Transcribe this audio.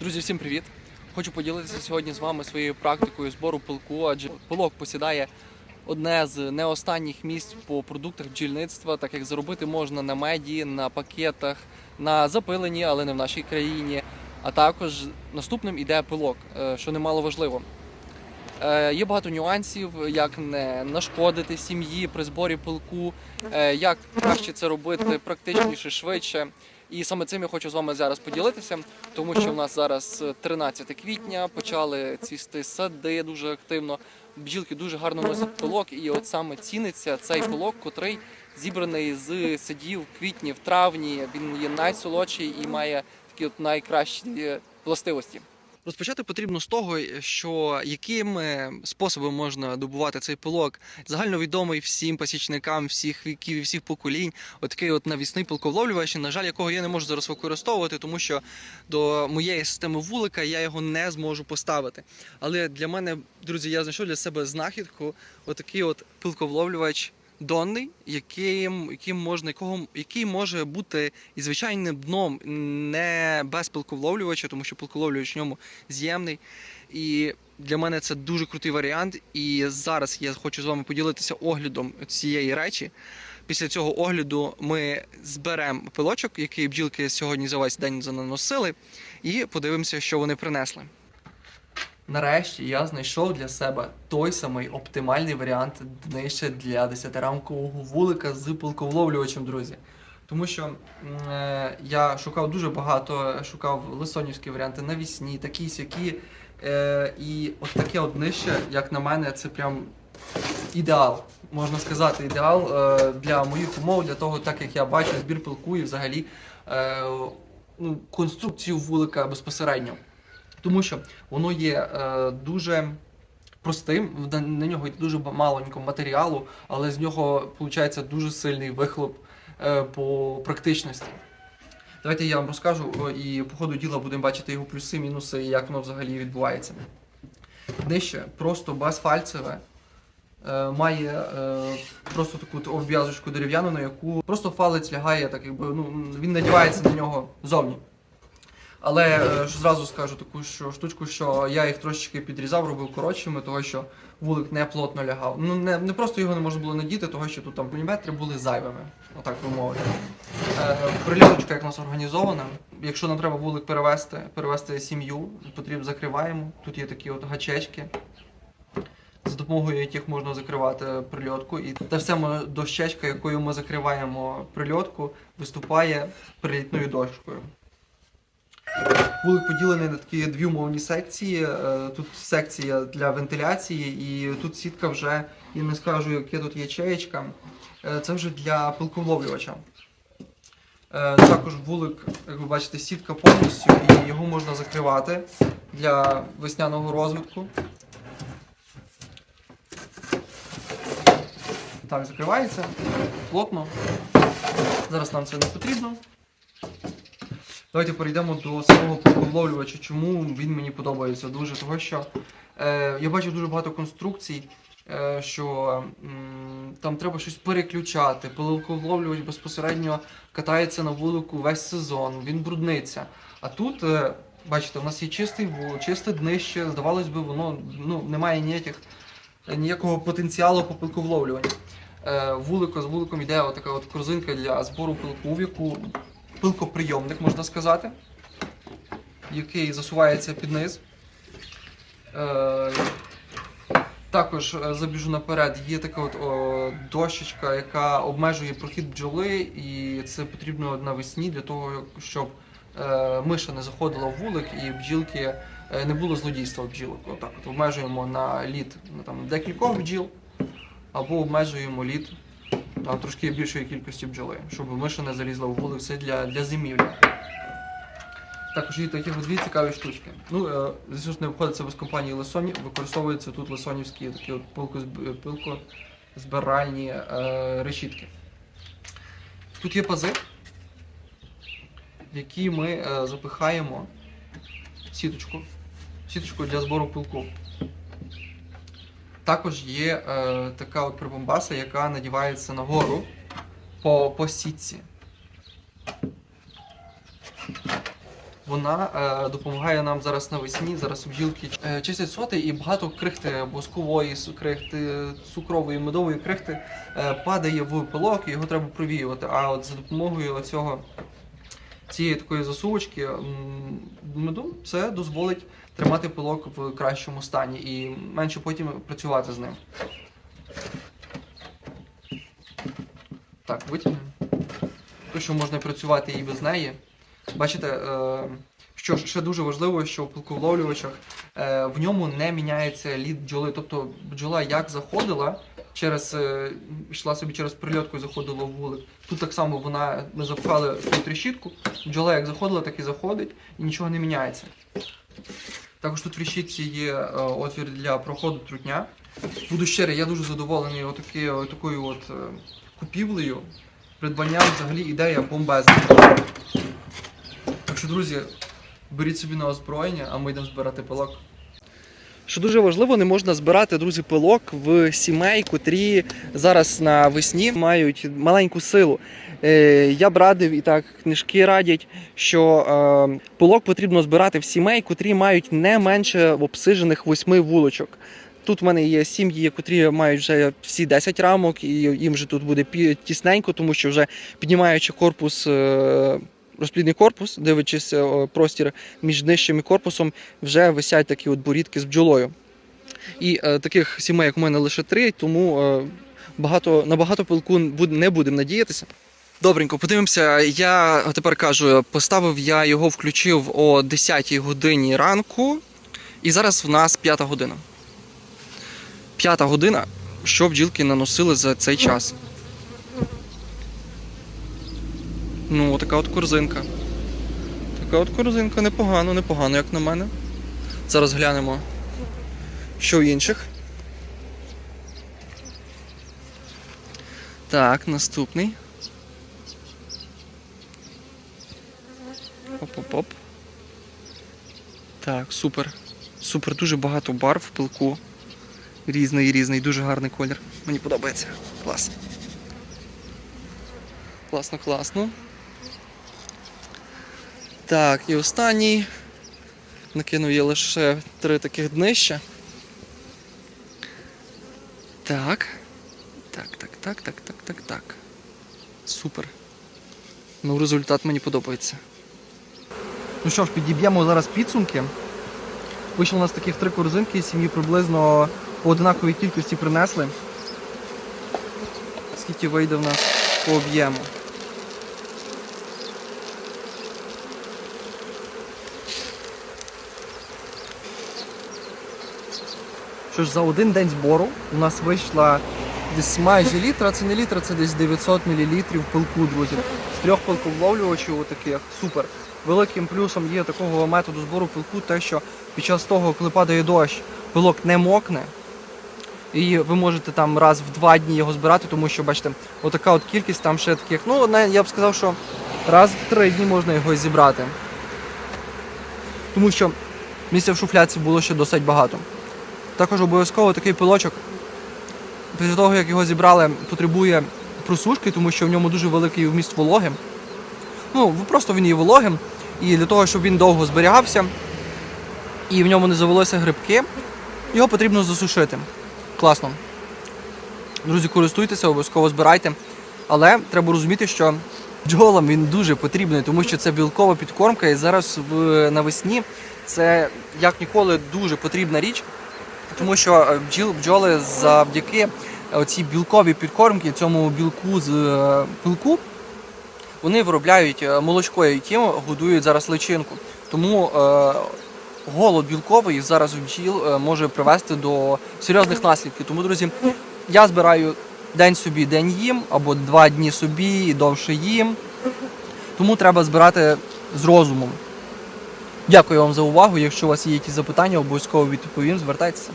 Друзі, всім привіт! Хочу поділитися сьогодні з вами своєю практикою збору пилку, адже пилок посідає одне з не останніх місць по продуктах бджільництва, так як заробити можна на меді, на пакетах, на запиленні, але не в нашій країні. А також наступним іде пилок, е, що немало важливо. Е, Є багато нюансів, як не нашкодити сім'ї при зборі пилку, е, як краще це робити практичніше, швидше. І саме цим я хочу з вами зараз поділитися, тому що в нас зараз е, 13 квітня, почали цвісти сади дуже активно. Бджілки дуже гарно носять пилок, і от саме ціниться цей пилок, котрий зібраний з садів квітні, в травні. Він є найсолодший і має такі от найкращі властивості. Розпочати потрібно з того, що якими способом можна добувати цей пилок. Загальновідомий всім пасічникам всіх віків і всіх поколінь. Отакий от навісний пилковловлювач, на жаль, якого я не можу зараз використовувати, тому що до моєї системи вулика я його не зможу поставити. Але для мене, друзі, я знайшов для себе знахідку, отакий от пилковловлювач. Донний, яким, яким можна, якого, який може бути і звичайним дном, не без пилковловлювача, тому що пилковловлювач в ньому з'ємний. І для мене це дуже крутий варіант. І зараз я хочу з вами поділитися оглядом цієї речі. Після цього огляду ми зберемо пилочок, який бджілки сьогодні за весь день заносили, і подивимося, що вони принесли. Нарешті я знайшов для себе той самий оптимальний варіант днища для 10-рамкового вулика з пилковловлювачем, друзі. Тому що е, я шукав дуже багато, шукав лисонівські варіанти навісні, такі сякі. Е, і от таке от як на мене, це прям ідеал. Можна сказати, ідеал е, для моїх умов, для того, так як я бачу збір пилку і взагалі е, ну, конструкцію вулика безпосередньо. Тому що воно є е, дуже простим, на- нього йде дуже маленько матеріалу, але з нього виходить дуже сильний вихлоп е, по практичності. Давайте я вам розкажу і по ходу діла будемо бачити його плюси, мінуси і як воно взагалі відбувається. Днище просто безфальцеве. е, Має просто таку обв'язочку дерев'яну, на яку просто фалець лягає, так якби ну він надівається на нього зовні. Але е, ж зразу скажу таку що, штучку, що я їх трошечки підрізав, робив коротшими, того що вулик не плотно лягав. Ну не, не просто його не можна було надіти, того що тут там міліметри були зайвими, отак би мовити. Е, прильоточка як у нас організована. Якщо нам треба вулик перевести, перевести сім'ю, потрібно закриваємо. Тут є такі от гачечки. За допомогою яких можна закривати прильотку, і та сама дощечка, якою ми закриваємо прильотку, виступає прилітною дошкою. Вулик поділений на такі дві умовні секції. Е, Тут секція для вентиляції, і тут сітка вже, я не скажу, яке тут ячеєчка. Е, Це вже для пилковловлювача. Е, Також вулик, як ви бачите, сітка повністю, і його можна закривати для весняного розвитку. Так, закривається плотно. Зараз нам це не потрібно. Давайте перейдемо до самого пилковловлювача. Чому він мені подобається дуже? Того що е, я бачив дуже багато конструкцій, е, що м, там треба щось переключати. Пилковловлювач безпосередньо катається на вулику весь сезон, він брудниться. А тут, е, бачите, у нас є чистий чисте днище, здавалось би, воно ну, має ніяких, ніякого потенціалу по пилковловлюванню. Е, вулико з вуликом йде така от корзинка для збору пилку, в яку пилкоприйомник, можна сказати, який засувається під низ. Е, також е, забіжу наперед, є така от о, дощечка, яка обмежує прохід бджоли, і це потрібно навесні для того, щоб е, миша не заходила в вулик і бджілки е, не було злодійства бджілок. Отак от обмежуємо на лід ну, там, декількох бджіл, або обмежуємо лід там трошки більшої кількості бджоли, щоб миша не залізла в вулик, це для, для зимівлі. Також є такі дві цікаві штучки. Ну, е, звісно, не обходиться без компанії Лесоні, використовуються тут лесонівські такі от пилкозбиральні е, решітки. Тут є пази, в які ми е, запихаємо сіточку, сіточку для збору пилку. Також є е, така от прибамбаса, яка надівається нагору по, по сітці. Вона е, допомагає нам зараз навесні. Зараз бджілки е, чистять соти і багато крихти воскової крихти, цукрової, медової крихти е, падає в пилок, і його треба провіювати. А от за допомогою цього цієї такої засувочки меду це дозволить тримати пилок в кращому стані і менше потім працювати з ним. Так, витягнемо. То, що можна працювати і без неї. Бачите, е, що ще дуже важливо, що в пилковловлювачах е, в ньому не міняється лід бджоли. Тобто бджола як заходила, через, е, йшла собі через прильотку і заходила в вулик. Тут так само вона, ми запхали тут решітку, бджола як заходила, так і заходить, і нічого не міняється. Також тут в решітці є е, отвір для проходу трутня. Буду щирий, я дуже задоволений отаки, такою от е, купівлею. Придбання взагалі ідея бомбезна. Так що, друзі, беріть собі на озброєння, а ми йдемо збирати пилок. Що дуже важливо, не можна збирати, друзі, пилок в сімей, котрі зараз на весні мають маленьку силу. Е, я б радив і так книжки радять, що е, пилок потрібно збирати в сімей, котрі мають не менше обсижених восьми вулочок. Тут в мене є сім'ї, котрі мають вже всі 10 рамок, і їм вже тут буде тісненько, тому що вже піднімаючи корпус, е, розплідний корпус, дивлячись е, простір між нижчим і корпусом, вже висять такі от борідки з бджолою. І е, таких сімей, як у мене, лише три, тому е, багато, на багато пилку не будемо надіятися. Добренько, подивимося. Я тепер кажу, поставив я його, включив о 10 годині ранку, і зараз в нас 5 година. П'ята година, що бджілки наносили за цей час. Ну, така от корзинка. Така от корзинка непогано, непогано, як на мене. Зараз глянемо, що в інших. Так, наступний. Оп-оп-оп. Так, супер. Супер, дуже багато барв в пилку. Різний, різний, дуже гарний колір. Мені подобається. Клас. Класно, класно. Так, і останній. Накинув я лише три таких днища. Так. Так, так, так, так, так, так, так. Супер. Ну, результат мені подобається. Ну що ж, підіб'ємо зараз підсумки. Вийшло у нас таких три корзинки, сім'ї приблизно по однаковій кількості принесли. Скільки вийде в нас по об'єму. Що ж, за один день збору у нас вийшла десь майже літра, це не літра, це десь 900 мл пилку, друзі. З трьох пилковловлювачів таких супер. Великим плюсом є такого методу збору пилку, те, що під час того, коли падає дощ, пилок не мокне. І ви можете там раз в два дні його збирати, тому що, бачите, отака от кількість там ще таких. Ну, я б сказав, що раз в три дні можна його зібрати. Тому що місця в шуфляці було ще досить багато. Також обов'язково такий пилочок, після того, як його зібрали, потребує просушки, тому що в ньому дуже великий вміст вологи. Ну, просто він є вологим. І для того, щоб він довго зберігався і в ньому не завелося грибки, його потрібно засушити. Класно. Друзі, користуйтеся, обов'язково збирайте. Але треба розуміти, що бджолам він дуже потрібний, тому що це білкова підкормка, і зараз навесні це як ніколи дуже потрібна річ, тому що е, бджіл, бджоли завдяки цій білковій підкормці, цьому білку з е, пилку, вони виробляють е, молочко, яким годують зараз личинку. Тому е, голод білковий зараз у бджіл е, може привести до серйозних наслідків. Тому, друзі, я збираю день собі, день їм, або два дні собі і довше їм. Тому треба збирати з розумом. Дякую вам за увагу. Якщо у вас є якісь запитання, обов'язково відповім. Звертайтеся.